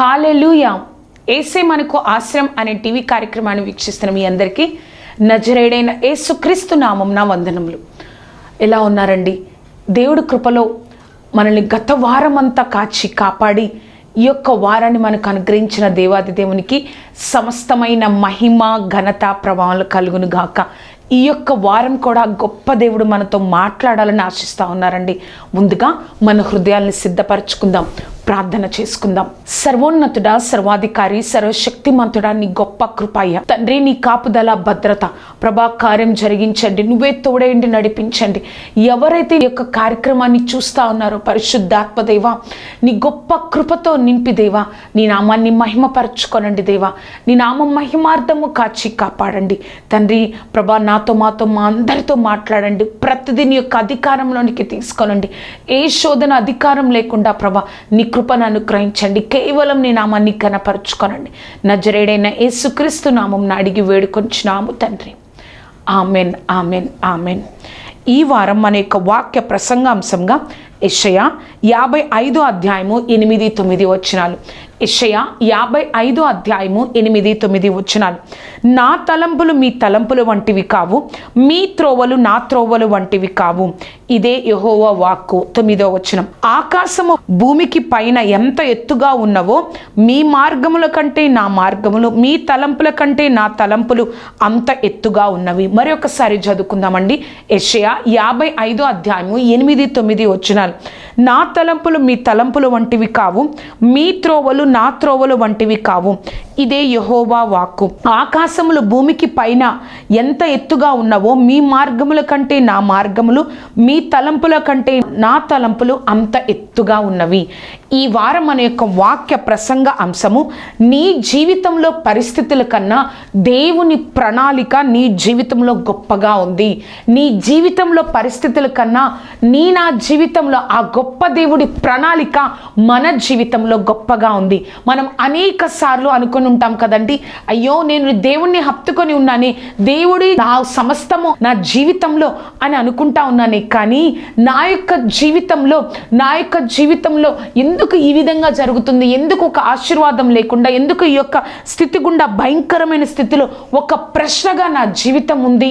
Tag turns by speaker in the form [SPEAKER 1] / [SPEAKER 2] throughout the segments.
[SPEAKER 1] Hallelujah. ఏసే మనకు ఆశ్రయం అనే టీవీ కార్యక్రమాన్ని వీక్షిస్తున్న మీ అందరికీ నజరేడైన ఏసుక్రీస్తు నామం నా వందనములు. ఎలా ఉన్నారండి? దేవుడి కృపలో మనల్ని గత వారం అంతా కాచి కాపాడి ఈ యొక్క వారాన్ని మనకు అనుగ్రహించిన దేవాది దేవునికి సమస్తమైన మహిమ ఘనత ప్రభావాలు కలుగును గాక. ఈ యొక్క వారం కూడా గొప్ప దేవుడు మనతో మాట్లాడాలని ఆశిస్తూ ఉన్నారండి. ముందుగా మన హృదయాల్ని సిద్ధపరచుకుందాం. ప్రార్థన చేసుకుందాం. సర్వోన్నతుడా సర్వాధికారి సర్వశక్తిమంతుడా నీ గొప్ప కృపాయ తండ్రి నీ కాపుదల భద్రత. ప్రభా కార్యం జరిగించండి. నువ్వే తోడేయండి నడిపించండి. ఎవరైతే ఈ యొక్క కార్యక్రమాన్ని చూస్తా ఉన్నారో పరిశుద్ధాత్మదేవా నీ గొప్ప కృపతో నింపి దేవా నీ నామాన్ని మహిమపరచుకోనండి దేవా. నీ నామం మహిమార్థము కాచి కాపాడండి. తండ్రి ప్రభా నాతో మాతో మా అందరితో మాట్లాడండి. ప్రతిదీ నీ యొక్క అధికారంలోనికి తీసుకోనండి. ఏ శోధన అధికారం లేకుండా ప్రభా నీ కృపను అనుగ్రహించండి కేవలం నీ నామాన్ని కనపరుచుకోనండి నజరేడైన యేసుక్రీస్తు నామం అడిగి వేడుకొంచున్నాము తండ్రి. Amen amen amen. ఈ వారం మన యొక్క వాక్య ప్రసంగాంశంగా యెషయా యాభై ఐదో అధ్యాయము ఎనిమిది తొమ్మిది వచనాలు. యెషయా యాభై ఐదో అధ్యాయము ఎనిమిది తొమ్మిది వచ్చినాలు నా తలంపులు మీ తలంపులు వంటివి కావు మీ త్రోవలు నా త్రోవలు వంటివి కావు. ఇదే యహోవ వాక్కు. తొమ్మిదో వచనం. ఆకాశము భూమికి పైన ఎంత ఎత్తుగా ఉన్నవో మీ మార్గముల కంటే నా మార్గములు మీ తలంపుల కంటే నా తలంపులు అంత ఎత్తుగా ఉన్నవి. మరి ఒకసారి చదువుకుందామండి. యెషయా యాభై ఐదో అధ్యాయము ఎనిమిది తొమ్మిది వచ్చినాలు నా తలంపులు మీ తలంపులు వంటివి కావు మీ త్రోవలు నా త్రోవలు వంటివి కావు. ఇదే యహోవా వాక్కు. ఆకాశములు భూమికి పైన ఎంత ఎత్తుగా ఉన్నవో మీ మార్గముల కంటే నా మార్గములు మీ తలంపుల కంటే నా తలంపులు అంత ఎత్తుగా ఉన్నవి. ఈ వారం మన యొక్క వాక్య ప్రసంగ అంశము నీ జీవితంలో పరిస్థితుల కన్నా దేవుని ప్రణాళిక నీ జీవితంలో గొప్పగా ఉంది. నీ జీవితంలో పరిస్థితుల కన్నా నీ నా జీవితంలో ఆ గొప్ప దేవుడి ప్రణాళిక మన జీవితంలో గొప్పగా ఉంది. మనం అనేక సార్లు అనుకుని ఉంటాం కదండి అయ్యో నేను దేవుణ్ణి హత్తుకొని ఉన్నానే దేవుడి నా సమస్తము నా జీవితంలో అని అనుకుంటా ఉన్నానే కానీ నా యొక్క జీవితంలో నా యొక్క జీవితంలో ఎందుకు ఎందుకు ఈ విధంగా జరుగుతుంది? ఎందుకు ఒక ఆశీర్వాదం లేకుండా ఎందుకు ఈ యొక్క స్థితి గుండా భయంకరమైన స్థితిలో ఒక ప్రశ్నగా నా జీవితం ఉంది?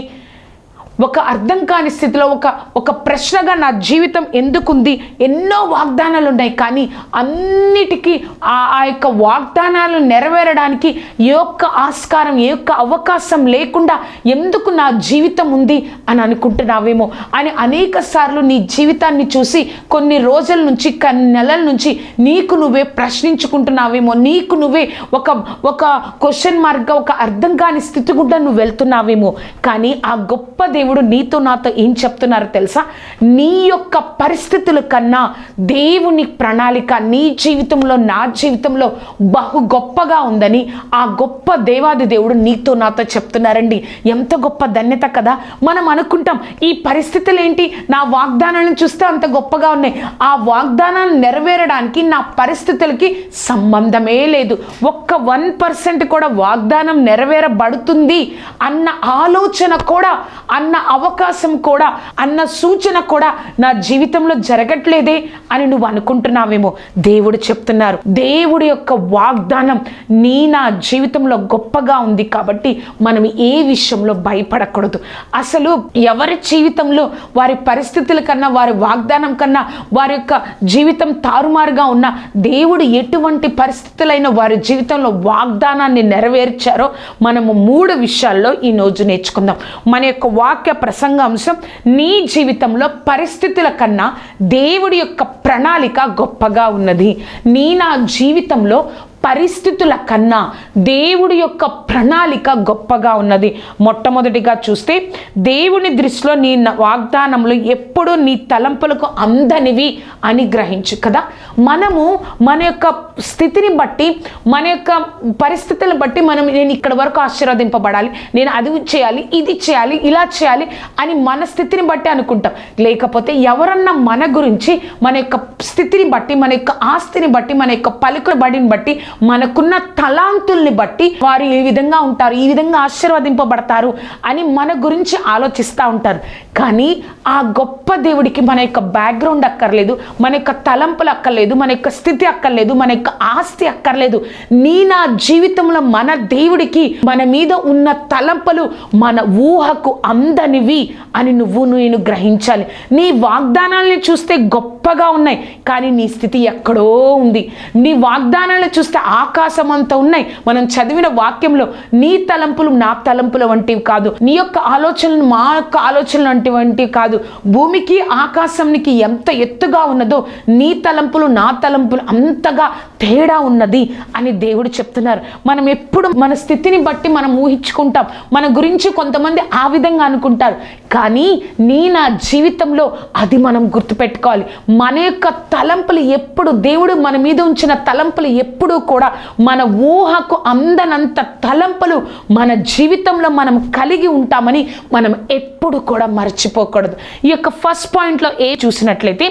[SPEAKER 1] ఒక అర్థం కాని స్థితిలో ఒక ఒక ప్రశ్నగా నా జీవితం ఎందుకుంది? ఎన్నో వాగ్దానాలు ఉన్నాయి కానీ అన్నిటికీ ఆ ఆ యొక్క వాగ్దానాలు నెరవేరడానికి ఏ ఒక్క ఆస్కారం ఏ ఒక్క అవకాశం లేకుండా ఎందుకు నా జీవితం ఉంది అని అనుకుంటున్నావేమో? అని అనేక సార్లు నీ జీవితాన్ని చూసి కొన్ని రోజుల నుంచి కొన్ని నెలల నుంచి నీకు నువ్వే ప్రశ్నించుకుంటున్నావేమో? నీకు నువ్వే ఒక ఒక క్వశ్చన్ మార్క్గా ఒక అర్థం కాని స్థితి గుండా నువ్వు వెళ్తున్నావేమో? కానీ ఆ గొప్ప దేవుడు నీతో నాతో ఏం చెప్తున్నారో తెలుసా? నీ యొక్క పరిస్థితుల కన్నా దేవుని ప్రణాళిక నీ జీవితంలో నా జీవితంలో బహు గొప్పగా ఉందని ఆ గొప్ప దేవాది దేవుడు నీతో నాతో చెప్తున్నారండి. ఎంత గొప్ప ధన్యత కదా? మనం అనుకుంటాం ఈ పరిస్థితులు ఏంటి? నా వాగ్దానాలను చూస్తే అంత గొప్పగా ఉన్నాయి. ఆ వాగ్దానాలు నెరవేరడానికి నా పరిస్థితులకి సంబంధమే లేదు. ఒక్క వన్ పర్సెంట్ కూడా వాగ్దానం నెరవేరబడుతుంది అన్న ఆలోచన కూడా అన్న అవకాశం కూడా అన్న సూచన కూడా నా జీవితంలో జరగట్లేదే అని నువ్వు అనుకుంటున్నావేమో. దేవుడు చెప్తున్నారు దేవుడి యొక్క వాగ్దానం నీ నా జీవితంలో గొప్పగా ఉంది కాబట్టి మనం ఏ విషయంలో భయపడకూడదు. అసలు ఎవరి జీవితంలో వారి పరిస్థితుల కన్నా వారి వాగ్దానం కన్నా వారి యొక్క జీవితం తారుమారుగా ఉన్న దేవుడు ఎటువంటి పరిస్థితులైన వారి జీవితంలో వాగ్దానాన్ని నెరవేర్చారో మనము మూడు విషయాల్లో ఈ రోజు నేర్చుకుందాం. మన యొక్క వాక్య ప్రసంగాంశం నీ జీవితంలో పరిస్థితుల కన్నా దేవుడి యొక్క ప్రణాళిక గొప్పగా ఉన్నది. నీ నా జీవితంలో పరిస్థితుల కన్నా దేవుడి యొక్క ప్రణాళిక గొప్పగా ఉన్నది. మొట్టమొదటిగా చూస్తే దేవుని దృష్టిలో నీ వాగ్దానములు ఎప్పుడూ నీ తలంపులకు అందనివి అని గ్రహించు కదా. మనము మన యొక్క స్థితిని బట్టి మన యొక్క పరిస్థితులను బట్టి మనం నేను ఇక్కడ వరకు ఆశీర్వదింపబడాలి నేను అది చేయాలి ఇది చేయాలి ఇలా చేయాలి అని మన స్థితిని బట్టి అనుకుంటాం. లేకపోతే ఎవరన్నా మన గురించి మన యొక్క స్థితిని బట్టి మన యొక్క ఆస్తిని బట్టి మన యొక్క పలుకుబడిని బట్టి మనకున్న తలాంతుల్ని బట్టి వారు ఈ విధంగా ఉంటారు ఈ విధంగా ఆశీర్వదింపబడతారు అని మన గురించి ఆలోచిస్తూ ఉంటారు. కానీ ఆ గొప్ప దేవుడికి మన యొక్క బ్యాక్గ్రౌండ్ అక్కర్లేదు మన యొక్క తలంపులు అక్కర్లేదు మన యొక్క స్థితి అక్కర్లేదు మన యొక్క ఆస్తి అక్కర్లేదు. నీ నా జీవితంలో మన దేవుడికి మన మీద ఉన్న తలంపులు మన ఊహకు అందనివి అని నువ్వు నేను గ్రహించాలి. నీ వాగ్దానాల్ని చూస్తే గొప్పగా ఉన్నాయి కానీ నీ స్థితి ఎక్కడో ఉంది. నీ వాగ్దానాలను చూస్తే ఆకాశం అంతా ఉన్నాయి. మనం చదివిన వాక్యంలో నీ తలంపులు నా తలంపుల వంటివి కాదు. నీ యొక్క ఆలోచనలు మా యొక్క ఆలోచనలు వంటివి కాదు. భూమికి ఆకాశంకి ఎంత ఎత్తుగా ఉన్నదో నీ తలంపులు నా తలంపులు అంతగా తేడా ఉన్నది అని దేవుడు చెప్తున్నారు. మనం ఎప్పుడు మన స్థితిని బట్టి మనం ఊహించుకుంటాం. మన గురించి కొంతమంది ఆ విధంగా అనుకుంటారు. కానీ నీ నా జీవితంలో అది మనం గుర్తుపెట్టుకోవాలి. మన యొక్క తలంపులు ఎప్పుడు దేవుడు మన మీద ఉంచిన తలంపులు ఎప్పుడూ కూడా మన ఊహకు అందనంత తలంపులు మన జీవితంలో మనం కలిగి ఉంటామని మనం ఎప్పుడు కూడా మర్చిపోకూడదు. ఈ యొక్క ఫస్ట్ పాయింట్లో ఏ చూసినట్లయితే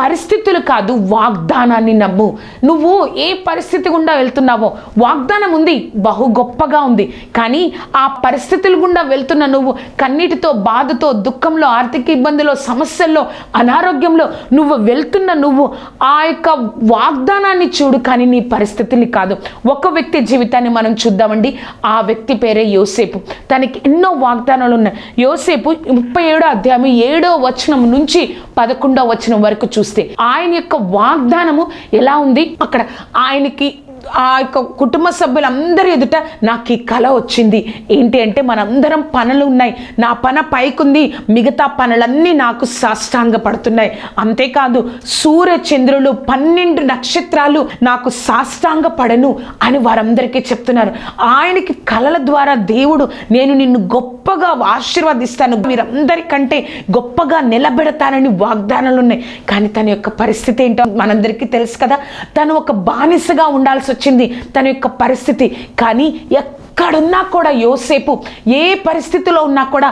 [SPEAKER 1] పరిస్థితులు కాదు వాగ్దానాన్ని నమ్ము. నువ్వు ఏ పరిస్థితి గుండా వెళ్తున్నావో వాగ్దానం ఉంది బహు గొప్పగా ఉంది. కానీ ఆ పరిస్థితుల గుండా వెళ్తున్న నువ్వు కన్నీటితో బాధతో దుఃఖంలో ఆర్థిక ఇబ్బందిలో సమస్యల్లో అనారోగ్యంలో నువ్వు వెళ్తున్న నువ్వు ఆ యొక్క వాగ్దానాన్ని చూడు కానీ నీ పరిస్థితిని కాదు. ఒక వ్యక్తి జీవితాన్ని మనం చూద్దామండి. ఆ వ్యక్తి పేరే యోసేపు. తనకి ఎన్నో వాగ్దానాలు ఉన్నాయి. యోసేపు ముప్పై ఏడో అధ్యాయం ఏడో వచనం నుంచి పదకొండో వచనం వరకు చూస్తే ఆయన యొక్క వాగ్దానము ఎలా ఉంది? అక్కడ ఆయనకి ఆ యొక్క కుటుంబ సభ్యులందరి ఎదుట నాకు ఈ కళ వచ్చింది. ఏంటి అంటే మనందరం పనులు ఉన్నాయి. నా పన పైకుంది. మిగతా పనులన్నీ నాకు సాష్టాంగ పడుతున్నాయి అంతేకాదు సూర్య చంద్రులు పన్నెండు నక్షత్రాలు నాకు సాష్టాంగ పడను అని వారందరికీ చెప్తున్నారు. ఆయనకి కళల ద్వారా దేవుడు నేను నిన్ను గొప్పగా ఆశీర్వదిస్తాను. మీరందరికంటే గొప్పగా నిలబెడతానని వాగ్దానాలు ఉన్నాయి కానీ తన యొక్క పరిస్థితి ఏంటో మనందరికీ తెలుసు కదా. తను ఒక బానిసగా ఉండాల్సి వచ్చింది తన యొక్క పరిస్థితి. కానీ ఎక్కడున్నా కూడా యోసేపు ఏ పరిస్థితిలో ఉన్నా కూడా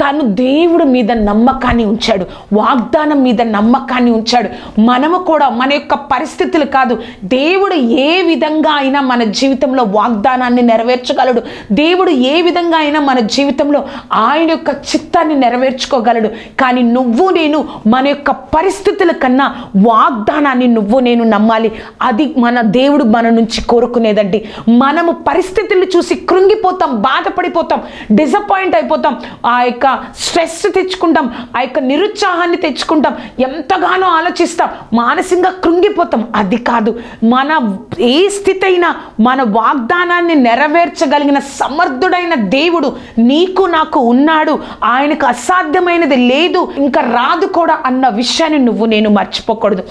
[SPEAKER 1] తను దేవుడు మీద నమ్మకాన్ని ఉంచాడు. వాగ్దానం మీద నమ్మకాన్ని ఉంచాడు. మనము కూడా మన యొక్క పరిస్థితులు కాదు దేవుడు ఏ విధంగా అయినా మన జీవితంలో వాగ్దానాన్ని నెరవేర్చగలడు. దేవుడు ఏ విధంగా అయినా మన జీవితంలో ఆయన యొక్క చిత్తాన్ని నెరవేర్చుకోగలడు. కానీ నువ్వు నేను మన యొక్క పరిస్థితుల కన్నా వాగ్దానాన్ని నువ్వు నేను నమ్మాలి. అది మన దేవుడు మన నుంచి కోరుకునేదండి. మనము పరిస్థితులు చూసి కృంగిపోతాం బాధపడిపోతాం డిసప్పాయింట్ అయిపోతాం. ఆ యొక్క స్ట్రెస్ తెచ్చుకుంటాం ఆ యొక్క నిరుత్సాహాన్ని తెచ్చుకుంటాం ఎంతగానో ఆలోచిస్తాం మానసికంగా కృంగిపోతాం. అది కాదు మన ఏ స్థితి అయినా మన వాగ్దానాన్ని నెరవేర్చగలిగిన సమర్థుడైన దేవుడు నీకు నాకు ఉన్నాడు. ఆయనకు అసాధ్యమైనది లేదు ఇంకా రాదు కూడా అన్న విషయాన్ని నువ్వు నేను మర్చిపోకూడదు.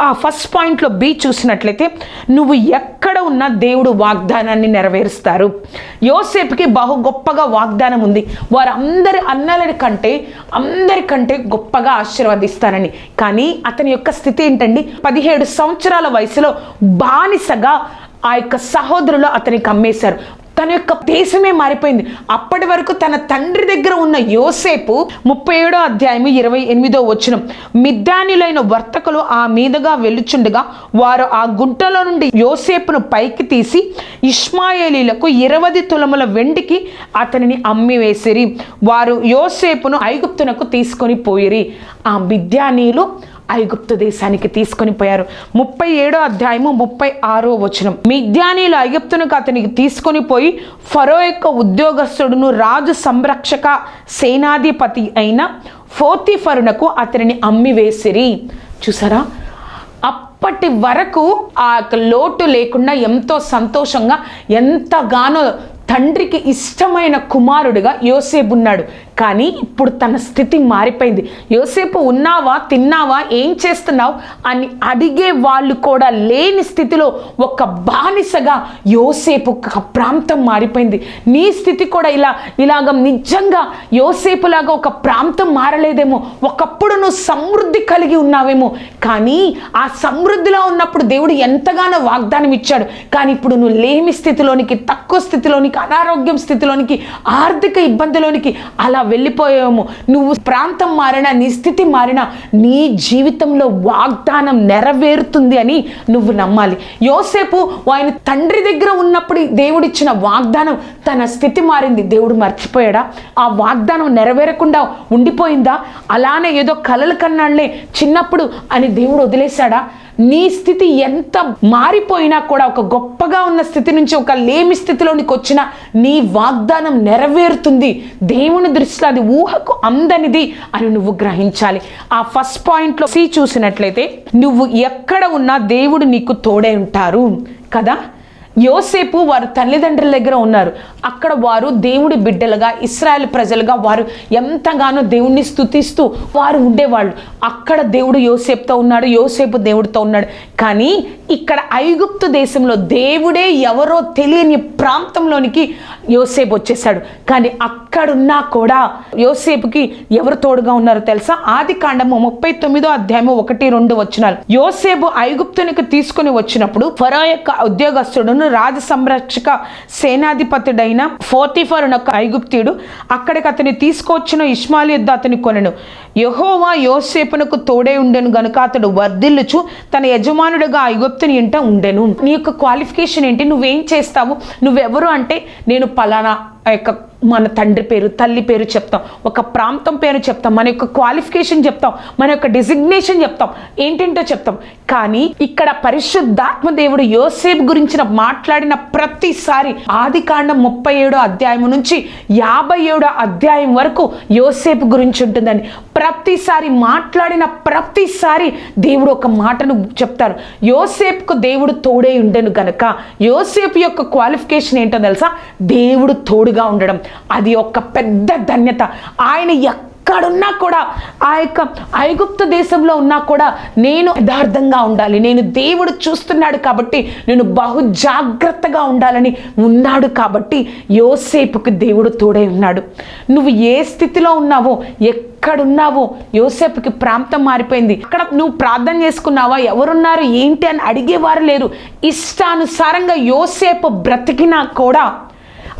[SPEAKER 1] ఆ ఫస్ట్ పాయింట్లో బి చూసినట్లయితే నువ్వు ఎక్కడ ఉన్నా దేవుడు వాగ్దానాన్ని నెరవేరుస్తారు. యోసేపుకి బహు గొప్పగా వాగ్దానం ఉంది. వారందరి అన్నల కంటే అందరికంటే గొప్పగా ఆశీర్వదిస్తానని కానీ అతని యొక్క స్థితి ఏంటండి? పదిహేడు సంవత్సరాల వయసులో బానిసగా ఆ యొక్క సహోదరులు అతనికి అమ్మేశారు. తన యొక్క దేశమే మారిపోయింది. అప్పటి వరకు తన తండ్రి దగ్గర ఉన్న యోసేపు ముప్పై ఏడో అధ్యాయము ఇరవై ఎనిమిదో వచ్చిన మిద్దానిలైన వర్తకులు ఆ మీదుగా వెళ్ళుచుండగా వారు ఆ గుంటలో నుండి యోసేపును పైకి తీసి ఇష్మాయేలీలకు ఇరవది తులముల వెండికి అతనిని అమ్మివేసిరి. వారు యోసేపును ఐగుప్తునకు తీసుకొని పోయిరి. ఆ మిద్యానీలు ఐగుప్తు దేశానికి తీసుకొని పోయారు. ముప్పై ఏడో అధ్యాయము ముప్పై ఆరో వచనం. మిద్యానీలు ఐగుప్తునకు అతనికి తీసుకొని పోయి ఫరో యొక్క ఉద్యోగస్తుడును రాజు సంరక్షక సేనాధిపతి అయిన ఫోతిఫరునకు అతనిని అమ్మివేసిరి. చూసారా? అప్పటి వరకు ఆ యొక్క లోటు లేకుండా ఎంతో సంతోషంగా ఎంతగానో తండ్రికి ఇష్టమైన కుమారుడిగా యోసేపు ఉన్నాడు. కానీ ఇప్పుడు తన స్థితి మారిపోయింది. యోసేపు ఉన్నావా తిన్నావా ఏం చేస్తున్నావు అని అడిగే వాళ్ళు కూడా లేని స్థితిలో ఒక బానిసగా యోసేపు ప్రాంతం మారిపోయింది. నీ స్థితి కూడా ఇలా ఇలాగ నిజంగా యోసేపులాగా ఒక ప్రాంతం మారలేదేమో. ఒకప్పుడు నువ్వు సమృద్ధి కలిగి ఉన్నావేమో. కానీ ఆ సమృద్ధిలో ఉన్నప్పుడు దేవుడు ఎంతగానో వాగ్దానం ఇచ్చాడు. కానీ ఇప్పుడు నువ్వు లేమి స్థితిలోనికి తక్కువ స్థితిలోనికి అనారోగ్యం స్థితిలోనికి ఆర్థిక ఇబ్బందిలోనికి అలా వెళ్ళిపోయాము. నువ్వు ప్రాంతం మారినా నీ స్థితి మారినా నీ జీవితంలో వాగ్దానం నెరవేరుతుంది అని నువ్వు నమ్మాలి. యోసేపు ఆయన తండ్రి దగ్గర ఉన్నప్పుడు దేవుడిచ్చిన వాగ్దానం తన స్థితి మారింది. దేవుడు మర్చిపోయాడా? ఆ వాగ్దానం నెరవేరకుండా ఉండిపోయిందా? అలానే ఏదో కలలు కన్నాళ్ళే చిన్నప్పుడు అని దేవుడు వదిలేశాడా? నీ స్థితి ఎంత మారిపోయినా కూడా ఒక గొప్పగా ఉన్న స్థితి నుంచి ఒక లేమి స్థితిలోనికి వచ్చినా నీ వాగ్దానం నెరవేరుతుంది. దేవుని దృష్టి దృష్టిలో అది ఊహకు అందనిది అని నువ్వు గ్రహించాలి. ఆ ఫస్ట్ పాయింట్లో సి చూసినట్లయితే నువ్వు ఎక్కడ ఉన్నా దేవుడు నీకు తోడే ఉంటారు. కదా? యోసేపు వారు తల్లిదండ్రుల దగ్గర ఉన్నారు. అక్కడ వారు దేవుడి బిడ్డలుగా ఇస్రాయల్ ప్రజలుగా వారు ఎంతగానో దేవుణ్ణి స్తుతిస్తూ వారు ఉండేవాళ్ళు. అక్కడ దేవుడు యోసేపుతో ఉన్నాడు యోసేపు దేవుడితో ఉన్నాడు. కానీ ఇక్కడ ఐగుప్తు దేశంలో దేవుడే ఎవరో తెలియని ప్రాంతంలోనికి యోసేపు వచ్చేసాడు కానీ అక్కడున్నా కూడా యోసేపుకి ఎవరు తోడుగా ఉన్నారో తెలుసా? ఆది కాండము ముప్పై తొమ్మిదో అధ్యాయము ఒకటి రెండు వచ్చినారు యోసేపు ఐగుప్తునికి తీసుకుని వచ్చినప్పుడు ఫరో యొక్క ఉద్యోగస్తుడును రాజ సంరక్షక సేనాధిపతుడైన ఫోర్తిఫర్ ఒక ఐగుప్తీయుడు అక్కడికి అతని తీసుకొచ్చిన ఇస్మాయిల్ యుద్ధ అతని కొనను. యహోవా యోసేపునకు తోడే ఉండెను గనుక అతడు వర్ధిల్లుచు తన యజమానుడుగా ఐగుప్తుని ఇంట ఉండెను. నీ యొక్క క్వాలిఫికేషన్ ఏంటి? నువ్వేం చేస్తావు? నువ్వెవరు అంటే నేను పలానా ఆ యొక్క మన తండ్రి పేరు తల్లి పేరు చెప్తాం. ఒక ప్రాంతం పేరు చెప్తాం. మన యొక్క క్వాలిఫికేషన్ చెప్తాం. మన యొక్క డిజిగ్నేషన్ చెప్తాం. ఏంటంటో చెప్తాం. కానీ ఇక్కడ పరిశుద్ధాత్మ దేవుడు యోసేపు గురించిన మాట్లాడిన ప్రతిసారి ఆది కాండం ముప్పై ఏడో అధ్యాయం నుంచి యాభై ఏడో అధ్యాయం వరకు యోసేపు గురించి ఉంటుందని ప్రతిసారి మాట్లాడిన ప్రతిసారి దేవుడు ఒక మాటను చెప్తారు. యోసేపుకు దేవుడు తోడే ఉండను గనక యోసేపు యొక్క క్వాలిఫికేషన్ ఏంటో తెలుసా? దేవుడు తోడుగా ఉండడం. అది ఒక పెద్ద ధన్యత. ఆయన ఎక్కడున్నా కూడా ఆ యొక్క ఐగుప్త దేశంలో ఉన్నా కూడా నేను యథార్థంగా ఉండాలి. నేను దేవుడు చూస్తున్నాడు కాబట్టి నేను బహు జాగ్రత్తగా ఉండాలని ఉన్నాడు కాబట్టి యోసేపుకి దేవుడు తోడే ఉన్నాడు. నువ్వు ఏ స్థితిలో ఉన్నావో ఎక్కడున్నావో యోసేపుకి ప్రాంతం మారిపోయింది. అక్కడ నువ్వు ప్రార్థన చేసుకున్నావా? ఎవరున్నారు? ఏంటి అని అడిగేవారు లేరు. ఇష్టానుసారంగా యోసేపు బ్రతికినా కూడా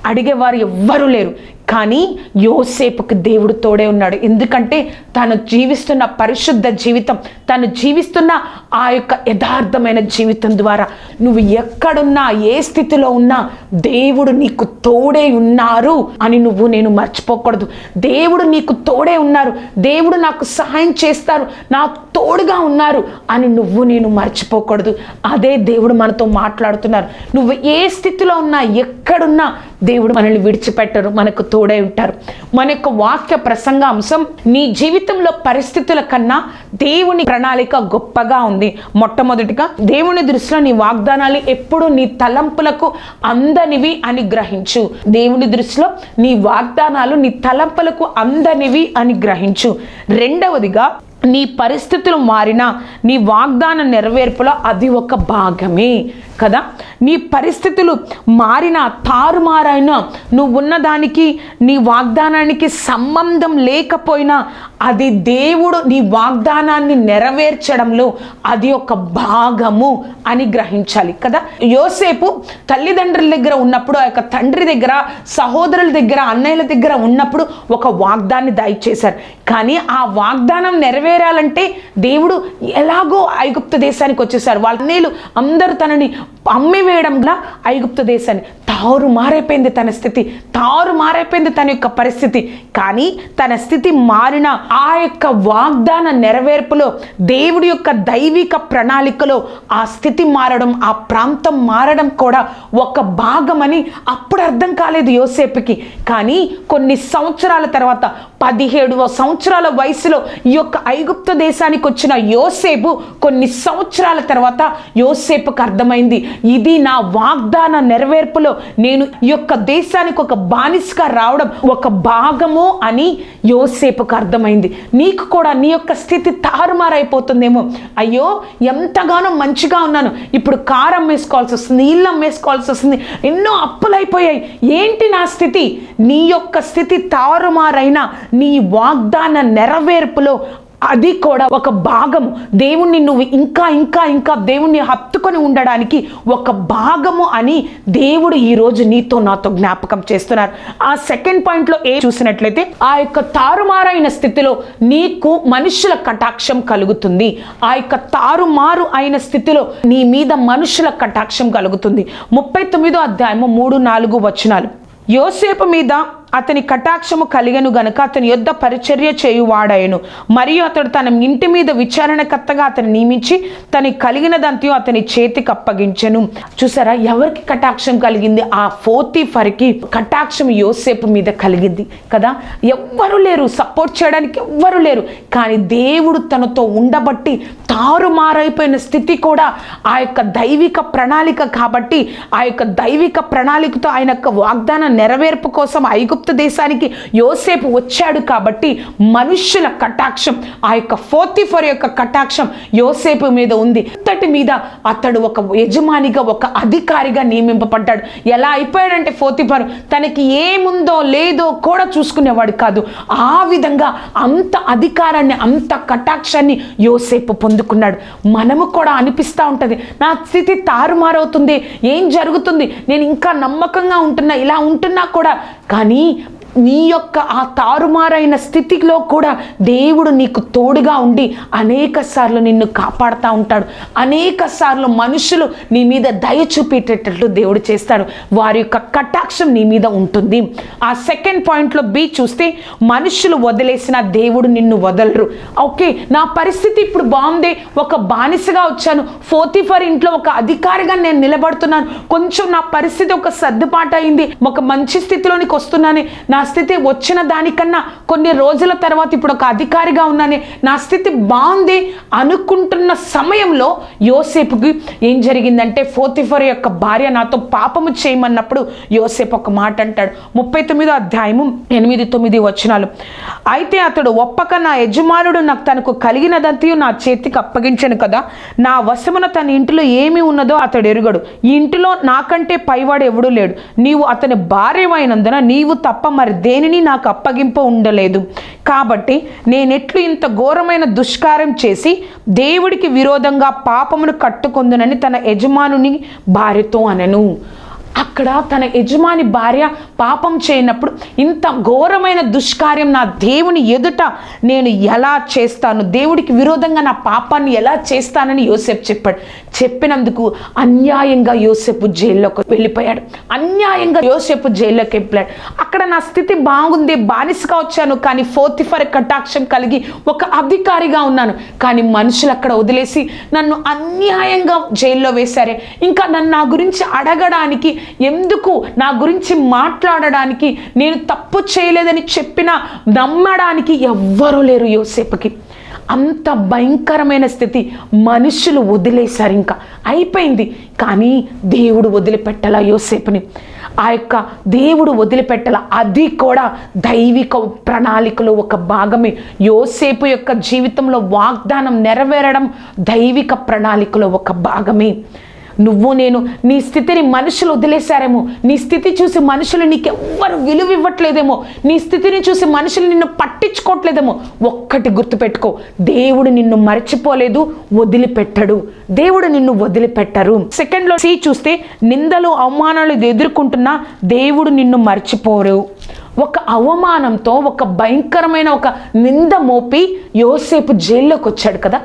[SPEAKER 1] అడిగేవారు ఎవ్వరూ లేరు. కానీ యోసేపుకి దేవుడు తోడే ఉన్నాడు. ఎందుకంటే తను జీవిస్తున్న పరిశుద్ధ జీవితం తను జీవిస్తున్న ఆ యొక్క యథార్థమైన జీవితం ద్వారా నువ్వు ఎక్కడున్నా ఏ స్థితిలో ఉన్నా దేవుడు నీకు తోడే ఉన్నారు అని నువ్వు నేను మర్చిపోకూడదు. దేవుడు నీకు తోడే ఉన్నారు దేవుడు నాకు సహాయం చేస్తారు నాకు తోడుగా ఉన్నారు అని నువ్వు నేను మర్చిపోకూడదు. అదే దేవుడు మనతో మాట్లాడుతున్నారు. నువ్వు ఏ స్థితిలో ఉన్నా ఎక్కడున్నా దేవుడు మనల్ని విడిచిపెట్టరు మనకు తోడు ఉంటారు. మన యొక్క వాక్య ప్రసంగ అంశం నీ జీవితంలో పరిస్థితుల కన్నా దేవుని ప్రణాళిక గొప్పగా ఉంది. మొట్టమొదటిగా దేవుని దృష్టిలో నీ వాగ్దానాలు ఎప్పుడు నీ తలంపులకు అందనివి అని గ్రహించు. దేవుని దృష్టిలో నీ వాగ్దానాలు నీ తలంపులకు అందనివి అని గ్రహించు. రెండవదిగా నీ పరిస్థితులు మారినా నీ వాగ్దాన నెరవేర్పులో అది ఒక భాగమే కదా? నీ పరిస్థితులు మారిన తారుమారైనా నువ్వు ఉన్నదానికి నీ వాగ్దానానికి సంబంధం లేకపోయినా అది దేవుడు నీ వాగ్దానాన్ని నెరవేర్చడంలో అది ఒక భాగము అని గ్రహించాలి కదా? యోసేపు తల్లిదండ్రుల దగ్గర ఉన్నప్పుడు ఆ యొక్క తండ్రి దగ్గర సహోదరుల దగ్గర అన్నయ్యల దగ్గర ఉన్నప్పుడు ఒక వాగ్దాన్ని దయచేశారు. కానీ ఆ వాగ్దానం నెరవేర్ నెరవేరాలంటే దేవుడు ఎలాగో ఐగుప్తు దేశానికి వచ్చేసారు వాళ్ళ అన్నయ్యలు అందరూ తనని అమ్మివేయడంలా ఐగుప్తు దేశాన్ని. తారు మారైపోయింది తన స్థితి. తారు మారైపోయింది తన యొక్క పరిస్థితి. కానీ తన స్థితి మారిన ఆ యొక్క వాగ్దాన నెరవేర్పులో దేవుడి యొక్క దైవిక ప్రణాళికలో ఆ స్థితి మారడం ఆ ప్రాంతం మారడం కూడా ఒక భాగమని అప్పుడు అర్థం కాలేదు యోసేపుకి. కానీ కొన్ని సంవత్సరాల తర్వాత పదిహేడవ సంవత్సరాల వయసులో ఈ యొక్క ఐగుప్తు దేశానికి వచ్చిన యోసేపు కొన్ని సంవత్సరాల తర్వాత యోసేపుకు అర్థమైంది. ఇది నా వాగ్దాన నెరవేర్పులో నేను ఈ యొక్క దేశానికి ఒక బానిసగా రావడం ఒక భాగము అని యోసేపుకు అర్థమైంది. నీకు కూడా నీ యొక్క స్థితి తారుమారైపోతుందేమో. అయ్యో ఎంతగానో మంచిగా ఉన్నాను. ఇప్పుడు కారం వేసుకోవాల్సి వస్తుంది ఇల్లు అమ్మేసుకోవాల్సి వస్తుంది. ఎన్నో అప్పులైపోయాయి. ఏంటి నా స్థితి? నీ యొక్క స్థితి తారుమారైన నీ వాగ్దాన నెరవేర్పులో అది కూడా ఒక భాగము దేవుణ్ణి నువ్వు ఇంకా ఇంకా ఇంకా దేవుణ్ణి హత్తుకొని ఉండడానికి ఒక భాగము అని దేవుడు ఈరోజు నీతో నాతో జ్ఞాపకం చేస్తున్నారు. ఆ సెకండ్ పాయింట్లో ఏ చూసినట్లయితే ఆ యొక్క తారుమారైన స్థితిలో నీకు మనుషుల కటాక్షం కలుగుతుంది. ఆ యొక్క తారుమారు అయిన స్థితిలో నీ మీద మనుషుల కటాక్షం కలుగుతుంది. ముప్పై తొమ్మిదో అధ్యాయము మూడు నాలుగు వచనాలు. యోసేపు మీద అతని కటాక్షము కలిగను గనుక అతని యొద్ద పరిచర్య చేయువాడాయను మరియు అతడు తన ఇంటి మీద విచారణకర్తగా అతను నియమించి తనకి కలిగినదంతయు అతని చేతికి అప్పగించను. చూసారా? ఎవరికి కటాక్షం కలిగింది? ఆ ఫోర్టీ ఫర్కి కటాక్షం యోసేపు మీద కలిగింది కదా? ఎవ్వరు లేరు. సపోర్ట్ చేయడానికి ఎవ్వరు లేరు. కానీ దేవుడు తనతో ఉండబట్టి తారుమారైపోయిన స్థితి కూడా ఆ యొక్క దైవిక ప్రణాళిక కాబట్టి ఆ యొక్క దైవిక ప్రణాళికతో ఆయన యొక్క వాగ్దాన నెరవేర్పు కోసం ఐగు ఐగుప్తు దేశానికి యోసేపు వచ్చాడు కాబట్టి మనుష్యుల కటాక్షం ఆ యొక్క ఫోర్టీ ఫోర్ యొక్క కటాక్షం యోసేపు మీద ఉంది. అంతటి మీద అతడు ఒక యజమానిగా ఒక అధికారిగా నియమింపబడ్డాడు. ఎలా అయిపోయాడంటే ఫోర్టీ ఫోర్ తనకి ఏముందో లేదో కూడా చూసుకునేవాడు కాదు. ఆ విధంగా అంత అధికారాన్ని అంత కటాక్షాన్ని యోసేపు పొందుకున్నాడు. మనము కూడా అనిపిస్తూ ఉంటుంది నా స్థితి తారుమారవుతుంది ఏం జరుగుతుంది నేను ఇంకా నమ్మకంగా ఉంటున్నా ఇలా ఉంటున్నా కూడా కానీ నీ యొక్క ఆ తారుమారైన స్థితిలో కూడా దేవుడు నీకు తోడుగా ఉండి అనేక సార్లు నిన్ను కాపాడుతూ ఉంటాడు. అనేక సార్లు మనుషులు నీ మీద దయ చూపేటట్లు దేవుడు చేస్తాడు. వారి యొక్క కటాక్షం నీ మీద ఉంటుంది. ఆ సెకండ్ పాయింట్లో బి చూస్తే మనుషులు వదిలేసిన దేవుడు నిన్ను వదలరు. ఓకే నా పరిస్థితి ఇప్పుడు బాగుంది. ఒక బానిసగా వచ్చాను. ఫోర్తిఫర్ ఇంట్లో ఒక అధికారిగా నేను నిలబడుతున్నాను. కొంచెం నా పరిస్థితి ఒక సర్దుబాటు అయింది. ఒక మంచి స్థితిలోనికి వస్తున్నాను. నా స్థితి వచ్చిన దానికన్నా కొన్ని రోజుల తర్వాత ఇప్పుడు ఒక అధికారిగా ఉన్నానే. నా స్థితి బాగుంది అనుకుంటున్న సమయంలో యోసేపుకి ఏం జరిగిందంటే ఫోర్తిఫర్ యొక్క భార్య నాతో పాపము చేయమన్నప్పుడు యోసేపు ఒక మాట అంటాడు. ముప్పై తొమ్మిదో అధ్యాయము ఎనిమిది తొమ్మిది వచనాలు. అయితే అతడు ఒప్పక నా యజమానుడు నాకు తనకు కలిగినదంతయు నా చేతికి అప్పగించను కదా. నా వశమున తన ఇంటిలో ఏమి ఉన్నదో అతడు ఎరుగడు. ఈ ఇంటిలో నాకంటే పైవాడు ఎవడూ లేడు. నీవు అతని భార్యమైనందున నీవు తప్ప మరి దేనిని నాకు అప్పగింప ఉండలేదు. కాబట్టి నేనెట్లు ఇంత ఘోరమైన దుష్కారం చేసి దేవుడికి విరోధంగా పాపమును కట్టుకొందునని తన యజమానుని భార్యతో అనను. అక్కడ తన యజమాని భార్య పాపం చేయనప్పుడు ఇంత ఘోరమైన దుష్కార్యం నా దేవుని ఎదుట నేను ఎలా చేస్తాను? దేవుడికి విరోధంగా నా పాపాన్ని ఎలా చేస్తానని యోసేపు చెప్పాడు. చెప్పినందుకు అన్యాయంగా యోసేపు జైల్లోకి వెళ్ళిపోయాడు. అన్యాయంగా యోసేపు జైల్లోకి వెళ్ళాడు అక్కడ నా స్థితి బాగుంది బానిసగా వచ్చాను కానీ ఫోర్తిఫర్ కటాక్షం కలిగి ఒక అధికారిగా ఉన్నాను. కానీ మనుషులు అక్కడ వదిలేసి నన్ను అన్యాయంగా జైల్లో వేశారే. ఇంకా నన్ను నా గురించి అడగడానికి ఎందుకు నా గురించి మాట్లాడడానికి నేను తప్పు చేయలేదని చెప్పిన నమ్మడానికి ఎవ్వరూ లేరు యోసేపుకి. అంత భయంకరమైన స్థితి మనుషులు వదిలేశారు ఇంకా. అయిపోయింది. కానీ దేవుడు వదిలిపెట్టాల యోసేపుని. ఆ యొక్క దేవుడు వదిలిపెట్టాల అది కూడా దైవిక ప్రణాళికలో ఒక భాగమే. యోసేపు యొక్క జీవితంలో వాగ్దానం నెరవేరడం దైవిక ప్రణాళికలో ఒక భాగమే. నువ్వు నేను నీ స్థితిని మనుషులు వదిలేశారేమో. నీ స్థితి చూసి మనుషులు నీకెవ్వరు విలువ ఇవ్వట్లేదేమో నీ స్థితిని చూసి మనుషులు నిన్ను పట్టించుకోవట్లేదేమో. ఒక్కటి గుర్తుపెట్టుకో దేవుడు నిన్ను మర్చిపోలేదు వదిలిపెట్టడు. దేవుడు నిన్ను వదిలిపెట్టరు. సెకండ్లో సి చూస్తే నిందలు అవమానాలు ఎదుర్కొంటున్నా దేవుడు నిన్ను మర్చిపోరు. ఒక అవమానంతో ఒక భయంకరమైన ఒక నింద మోపి యోసేపు జైల్లోకి వచ్చాడు కదా.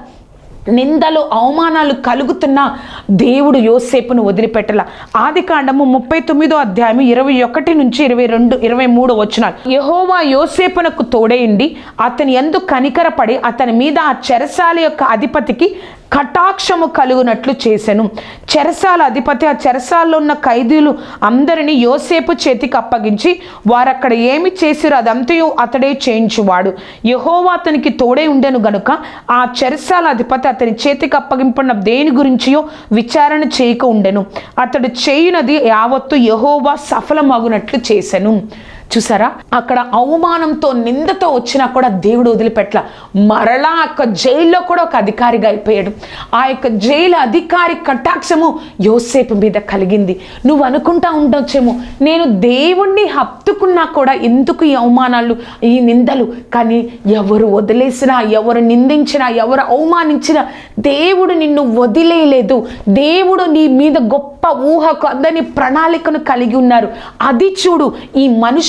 [SPEAKER 1] నిందలు అవమానాలు కలుగుతున్న దేవుడు యోసేపును వదిలిపెట్టల. ఆది కాండము ముప్పై తొమ్మిదో అధ్యాయం ఇరవై ఒకటి నుంచి ఇరవై రెండు ఇరవై మూడు వచ్చిన యహోవా యోసేపునకు తోడేయండి అతని ఎందు కనికరపడి అతని మీద ఆ చెరసాల యొక్క అధిపతికి కటాక్షము కలుగునట్లు చేశాను చెరసాల అధిపతి ఆ చెరసాల్లో ఉన్న ఖైదీలు అందరినీ యోసేపు చేతికి అప్పగించి వారు అక్కడ ఏమి చేసిరో అదంతయు అతడే చేయించువాడు. యహోవా అతనికి తోడే ఉండెను గనుక ఆ చెరసాల అధిపతి అతని చేతికి అప్పగింపన్న దేని గురించియో విచారణ చేయక ఉండెను. అతడు చేయునది యావత్తు యహోవా సఫలమగునట్లు చేశాను చూసారా? అక్కడ అవమానంతో నిందతో వచ్చినా కూడా దేవుడు వదిలిపెట్ల మరలా ఒక యొక్క జైల్లో కూడా ఒక అధికారిగా అయిపోయాడు. ఆ యొక్క జైలు అధికారి కటాక్షము యోసేపు మీద కలిగింది. నువ్వు అనుకుంటా ఉండొచ్చేమో నేను దేవుణ్ణి హత్తుకున్నా కూడా ఎందుకు ఈ అవమానాలు ఈ నిందలు? కానీ ఎవరు వదిలేసినా ఎవరు నిందించినా ఎవరు అవమానించినా దేవుడు నిన్ను వదిలేయలేదు. దేవుడు నీ మీద గొప్ప ఊహకు అందని ప్రణాళికను కలిగి ఉన్నారు. అది చూడు ఈ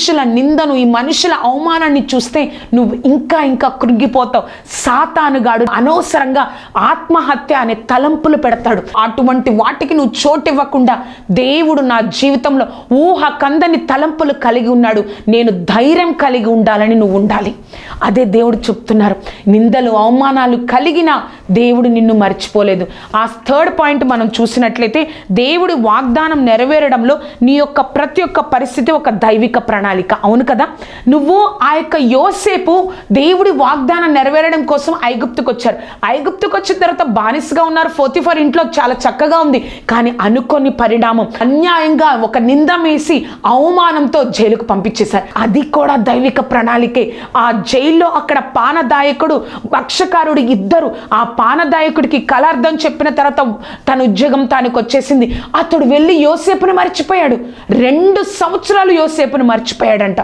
[SPEAKER 1] మనుషుల నిందను ఈ మనుషుల అవమానాన్ని చూస్తే నువ్వు ఇంకా ఇంకా కృంగిపోతావు. సాతానుగాడు అనవసరంగా ఆత్మహత్య అనే తలంపులు పెడతాడు. అటువంటి వాటికి నువ్వు చోటు ఇవ్వకుండా దేవుడు నా జీవితంలో ఊహ కందని తలంపులు కలిగి ఉన్నాడు. నేను ధైర్యం కలిగి ఉండాలని నువ్వు ఉండాలి. అదే దేవుడు చెప్తున్నారు. నిందలు అవమానాలు కలిగిన దేవుడు నిన్ను మర్చిపోలేదు. ఆ థర్డ్ పాయింట్ మనం చూసినట్లయితే దేవుడి వాగ్దానం నెరవేరడంలో నీ యొక్క ప్రతి ఒక్క పరిస్థితి ఒక దైవిక ప్రణాళిక. అవును కదా? నువ్వు ఆ యొక్క యోసేపు దేవుడి వాగ్దానం నెరవేరడం కోసం ఐగుప్తుకు వచ్చారు. ఐగుప్తుకు వచ్చిన తర్వాత బానిసగా ఉన్నారు. ఫోర్టీ ఫోర్ ఇంట్లో చాలా చక్కగా ఉంది. కానీ అనుకోని పరిణామం. అన్యాయంగా ఒక నింద వేసి అవమానంతో జైలుకు పంపించేశారు. అది కూడా దైవిక ప్రణాళికే. ఆ జైల్లో అక్కడ పానదాయకుడు భక్షకారుడు ఇద్దరు. ఆ పానదాయకుడికి కలార్థం చెప్పిన తర్వాత తన ఉద్యోగం తానికి వచ్చేసింది. అతడు వెళ్ళి యోసేపును మర్చిపోయాడు. రెండు సంవత్సరాలు యోసేపును మర్చిపోయాడు. మర్చిపోయాడంట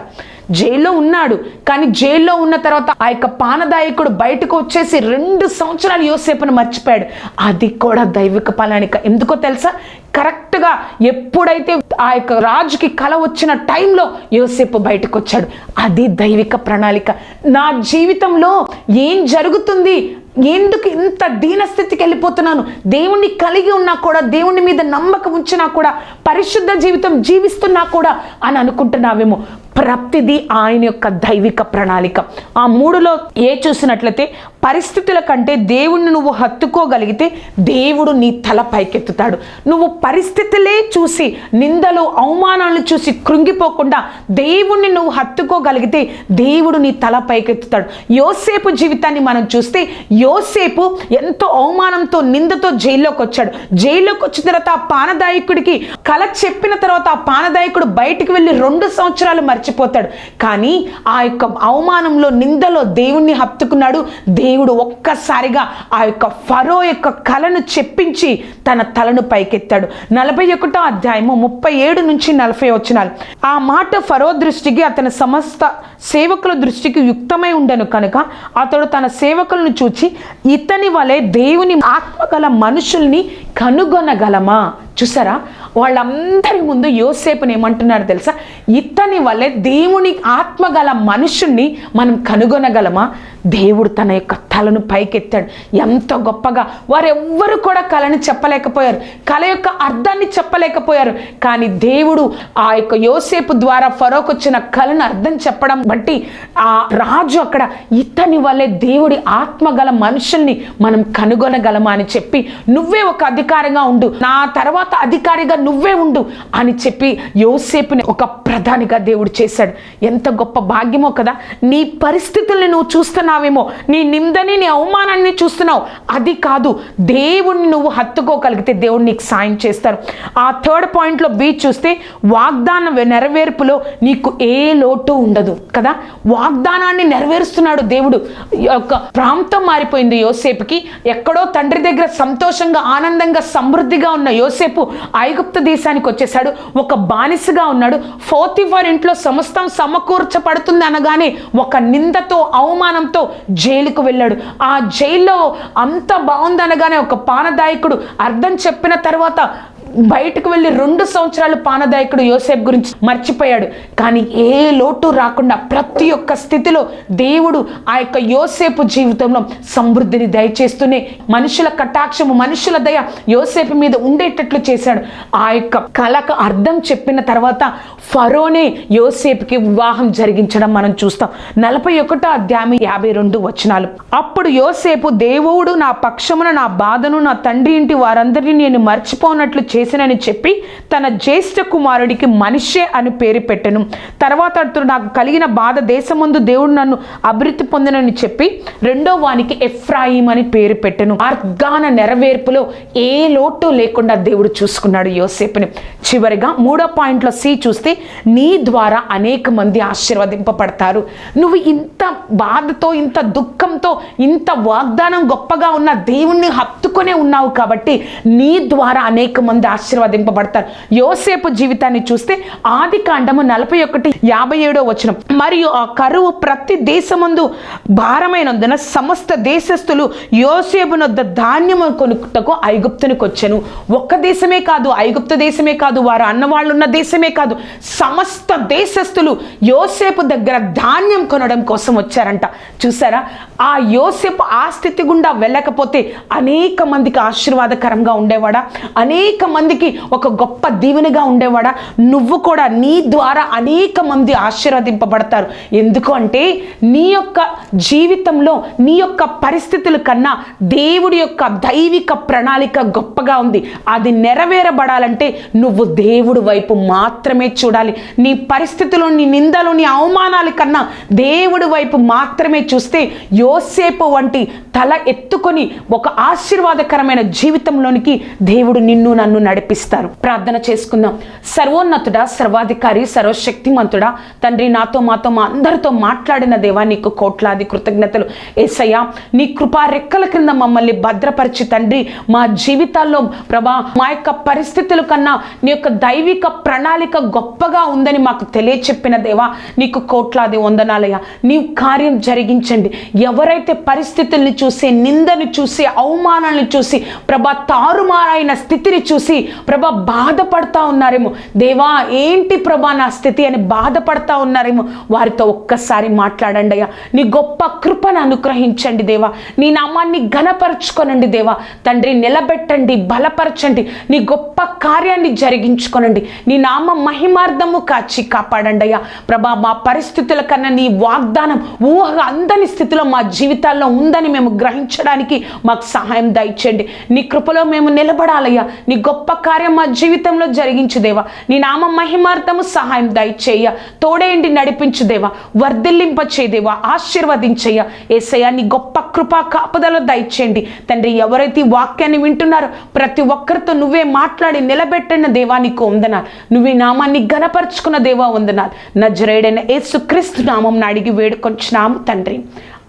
[SPEAKER 1] జైల్లో ఉన్నాడు కానీ జైల్లో ఉన్న తర్వాత ఆ యొక్క పానదాయకుడు బయటకు వచ్చేసి రెండు సంవత్సరాలు యోసేపును మర్చిపోయాడు. అది కూడా దైవిక పాలనిక. ఎందుకో తెలుసా? కరెక్ట్గా ఎప్పుడైతే ఆ యొక్క రాజుకి కల వచ్చిన టైంలో యోసేపు బయటకు వచ్చాడు. అది దైవిక ప్రణాళిక. నా జీవితంలో ఏం జరుగుతుంది? ఎందుకు ఇంత దీనస్థితికి వెళ్ళిపోతున్నాను? దేవుణ్ణి కలిగి ఉన్నా కూడా దేవుని మీద నమ్మకం ఉంచినా కూడా పరిశుద్ధ జీవితం జీవిస్తున్నా కూడా అని అనుకుంటున్నావేమో. ప్రతిదీ ఆయన యొక్క దైవిక ప్రణాళిక. ఆ మూడులో ఏ చూసినట్లయితే పరిస్థితుల కంటే దేవుణ్ణి నువ్వు హత్తుకోగలిగితే దేవుడు నీ తల పైకెత్తుతాడు. నువ్వు పరిస్థితులే చూసి నిందలు అవమానాలను చూసి కృంగిపోకుండా దేవుణ్ణి నువ్వు హత్తుకోగలిగితే దేవుడు నీ తల పైకెత్తుతాడు. యోసేపు జీవితాన్ని మనం చూస్తే యోసేపు ఎంతో అవమానంతో నిందతో జైల్లోకి వచ్చాడు. జైల్లోకి వచ్చిన తర్వాత ఆ పానదాయకుడికి కల చెప్పిన తర్వాత ఆ పానదాయకుడు బయటికి వెళ్ళి రెండు సంవత్సరాలు మర్చిపోతాడు. కానీ ఆ యొక్క అవమానంలో నిందలో దేవుణ్ణి హత్తుకున్నాడు. దేవుడు ఒక్కసారిగా ఆ యొక్క ఫరో యొక్క కలను చెప్పించి తన తలను పైకెత్తాడు. నలభై ఒకటో అధ్యాయము ముప్పై ఏడు నుంచి నలభై వచ్చినాలు ఆ మాట ఫరో దృష్టికి అతని సమస్త సేవకుల దృష్టికి యుక్తమై ఉండను కనుక అతడు తన సేవకులను చూచి ఇతని వలె దేవుని ఆత్మగల మనుషుల్ని కనుగొనగలమా? చూసారా? వాళ్ళందరి ముందు యోసేపుని ఏమంటున్నారు తెలుసా? ఇతని వల్లే దేవుని ఆత్మగల మనుషుణ్ణి మనం కనుగొనగలమా? దేవుడు తన యొక్క తలను పైకెత్తాడు. ఎంత గొప్పగా. వారెవ్వరు కూడా కళని చెప్పలేకపోయారు. కళ యొక్క అర్థాన్ని చెప్పలేకపోయారు. కానీ దేవుడు ఆ యొక్క యోసేపు ద్వారా ఫరోకు వచ్చిన కళను అర్థం చెప్పడం బట్టి ఆ రాజు అక్కడ ఇతని వల్లే దేవుడి ఆత్మగల మనుషుల్ని మనం కనుగొనగలమా అని చెప్పి నువ్వే ఒక అధికారిగా ఉండు. నా తర్వాత అధికారిగా నువ్వే ఉండు అని చెప్పి యోసేపుని ఒక ప్రధానిగా దేవుడు చేశాడు. ఎంత గొప్ప భాగ్యమో కదా. నీ పరిస్థితుల్ని నువ్వు చూస్తున్నావేమో. నీ నిందని నీ అవమానాన్ని చూస్తున్నావు. అది కాదు దేవుణ్ణి నువ్వు హత్తుకోగలిగితే దేవుడు నీకు సాయం చేస్తారు. ఆ థర్డ్ పాయింట్లో బీ చూస్తే వాగ్దాన నెరవేర్పులో నీకు ఏ లోటు ఉండదు కదా. వాగ్దానాన్ని నెరవేరుస్తున్నాడు దేవుడు. ఈ యొక్క ప్రాంతం మారిపోయింది యోసేపుకి. ఎక్కడో తండ్రి దగ్గర సంతోషంగా ఆనందంగా సమృద్ధిగా ఉన్న యోసేపు ఐగుప్తు దేశానికి వచ్చేసాడు ఒక బానిసగా ఉన్నాడు. ఫోర్త్ ఇంట్లో సమస్తం సమకూర్చబడుతుంది అనగానే ఒక నిందతో అవమానంతో జైలుకు వెళ్ళాడు. ఆ జైల్లో అంత బాగుందనగానే ఒక పానదాయకుడు అర్థం చెప్పిన తర్వాత బయటకు వెళ్ళి రెండు సంవత్సరాలు పానదాయకుడు యోసేపు గురించి మర్చిపోయాడు. కానీ ఏ లోటు రాకుండా ప్రతి ఒక్క స్థితిలో దేవుడు ఆ యొక్క యోసేపు జీవితంలో సమృద్ధిని దయచేస్తూనే మనుషుల కటాక్షము మనుషుల దయ యోసేపు మీద ఉండేటట్లు చేశాడు. ఆ యొక్క కళకు అర్థం చెప్పిన తర్వాత ఫరోనే యోసేపుకి వివాహం జరిగించడం మనం చూస్తాం. నలభై ఒకటో అధ్యాయం యాభై రెండు వచనాలు. అప్పుడు యోసేపు దేవుడు నా పక్షమున నా బాధను నా తండ్రి ఇంటి వారందరినీ నేను మర్చిపోనట్లు చేసి చేసినని చెప్పి తన జ్యేష్ఠ కుమారుడికి మనిషే అని పేరు పెట్టెను. తర్వాత అతడు నాకు కలిగిన బాధ దేశమందు దేవుడు నన్ను అభివృద్ధి పొందినని చెప్పి రెండో వానికి ఎఫ్రాయిం అని పేరు పెట్టెను. అర్గాన నెరవేర్పులో ఏ లోటు లేకుండా దేవుడు చూసుకున్నాడు యోసేపుని. చివరిగా మూడో పాయింట్లో సి చూస్తే నీ ద్వారా అనేక మంది ఆశీర్వదింపబడతారు. నువ్వు ఇంత బాధతో ఇంత దుఃఖంతో ఇంత వాగ్దానం గొప్పగా ఉన్న దేవుణ్ణి హత్తుకునే ఉన్నావు కాబట్టి నీ ద్వారా అనేక మంది ఆశీర్వదింపబడతారు. యోసేపు జీవితాన్ని చూస్తే ఆది కాండము నలభై ఒకటి యాభై ఏడో వచనం. మరియు ఆ కరువు ప్రతి దేశమందు భారమైనందున సమస్త దేశస్థులు యోసేపునొద్ద ధాన్యము కొనుటకు ఐగుప్తునికి వచ్చాను. ఒక్క దేశమే కాదు ఐగుప్తు దేశమే కాదు వారు అన్నవాళ్ళు ఉన్న దేశమే కాదు సమస్త దేశస్థులు యోసేపు దగ్గర ధాన్యం కొనడం కోసం వచ్చారంట. చూసారా? ఆ యోసేపు ఆ స్థితి గుండా వెళ్ళకపోతే అనేక మందికి ఆశీర్వాదకరంగా ఉండేవాడా? అనేక మంది మందికి ఒక గొప్ప దీవెనగా ఉండేవాడా? నువ్వు కూడా నీ ద్వారా అనేక మంది ఆశీర్వదింపబడతారు. ఎందుకు అంటే నీ యొక్క జీవితంలో నీ యొక్క పరిస్థితుల కన్నా దేవుడి యొక్క దైవిక ప్రణాళిక గొప్పగా ఉంది. అది నెరవేరబడాలంటే నువ్వు దేవుడి వైపు మాత్రమే చూడాలి. నీ పరిస్థితులు నీ నిందలు నీ అవమానాల కన్నా దేవుడి వైపు మాత్రమే చూస్తే యోసేపు వంటి తల ఎత్తుకొని ఒక ఆశీర్వాదకరమైన జీవితంలోనికి దేవుడు నిన్ను నన్ను నడిపిస్తారు. ప్రార్థన చేసుకుందాం. సర్వోన్నతుడా సర్వాధికారి సర్వశక్తిమంతుడా తండ్రి నాతో మాతో మా అందరితో మాట్లాడిన దేవా నీకు కోట్లాది కృతజ్ఞతలు. ఏసయ్యా నీ కృపా రెక్కల క్రింద మమ్మల్ని భద్రపరిచి తండ్రి మా జీవితాల్లో ప్రభా మా యొక్క పరిస్థితుల కన్నా నీ యొక్క దైవిక ప్రణాళిక గొప్పగా ఉందని మాకు తెలియచెప్పిన దేవా నీకు కోట్లాది వందనాలయ్యా. నీ కార్యం జరిగించండి. ఎవరైతే పరిస్థితుల్ని చూసి నిందని చూసి అవమానాలను చూసి ప్రభా తారుమారైన స్థితిని చూసి ప్రభా బాధపడతా ఉన్నారేమో. దేవా ఏంటి ప్రభా నా స్థితి అని బాధపడతా ఉన్నారేమో. వారితో ఒక్కసారి మాట్లాడండి అయ్యా. నీ గొప్ప కృపను అనుగ్రహించండి దేవా. నీ నామాన్ని ఘనపరచుకొనండి దేవా. తండ్రి నిలబెట్టండి బలపరచండి. నీ గొప్ప కార్యాన్ని జరిగించుకొనండి. నీ నామ మహిమార్థము కాచి కాపాడండి అయ్యా. ప్రభా మా పరిస్థితుల కన్నా నీ వాగ్దానం ఊహ అందని స్థితిలో మా జీవితాల్లో ఉందని మేము గ్రహించడానికి మాకు సహాయం దయచేయండి. నీ కృపలో మేము నిలబడాలయ్యా. నీ గొప్ప గొప్ప కార్యం మా జీవితంలో జరిగించుదేవా నీ నామ మహిమార్థము సహాయం దయచేయ. తోడేంటి నడిపించు దేవా. వర్ధిల్లింప చేదేవా ఆశీర్వదించయ్య. ఏసయ్య నీ గొప్ప కృపా కాపుదల దయచేయండి. తండ్రి ఎవరైతే వాక్యాన్ని వింటున్నారో ప్రతి ఒక్కరితో నువ్వే మాట్లాడి నిలబెట్టిన దేవా నీకు వందనాలు. నువ్వు నామాన్ని గనపరుచుకున్న దేవా వందనాలు. నజరేడైన ఏసుక్రీస్తు నామం అడిగి వేడుకొచ్చినాము తండ్రి.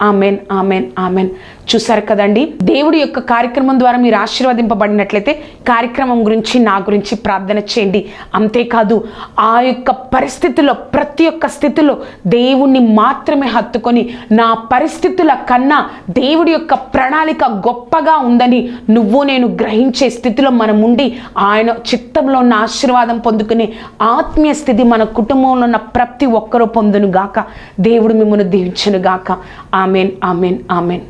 [SPEAKER 1] Amen amen amen. చూసారు కదండి. దేవుడి యొక్క కార్యక్రమం ద్వారా మీరు ఆశీర్వదింపబడినట్లయితే కార్యక్రమం గురించి నా గురించి ప్రార్థన చేయండి. అంతేకాదు ఆ యొక్క పరిస్థితిలో ప్రతి ఒక్క స్థితిలో దేవుణ్ణి మాత్రమే హత్తుకొని నా పరిస్థితుల కన్నా దేవుడి యొక్క ప్రణాళిక గొప్పగా ఉందని నువ్వు నేను గ్రహించే స్థితిలో మనం ఉండి ఆయన చిత్తంలో ఉన్న ఆశీర్వాదం పొందుకునే ఆత్మీయ స్థితి మన కుటుంబంలో ఉన్న ప్రతి ఒక్కరూ పొందును గాక దేవుడు మిమ్మల్ని దీవించును గాక ఆమెన్ ఆమెన్ ఆమెన్.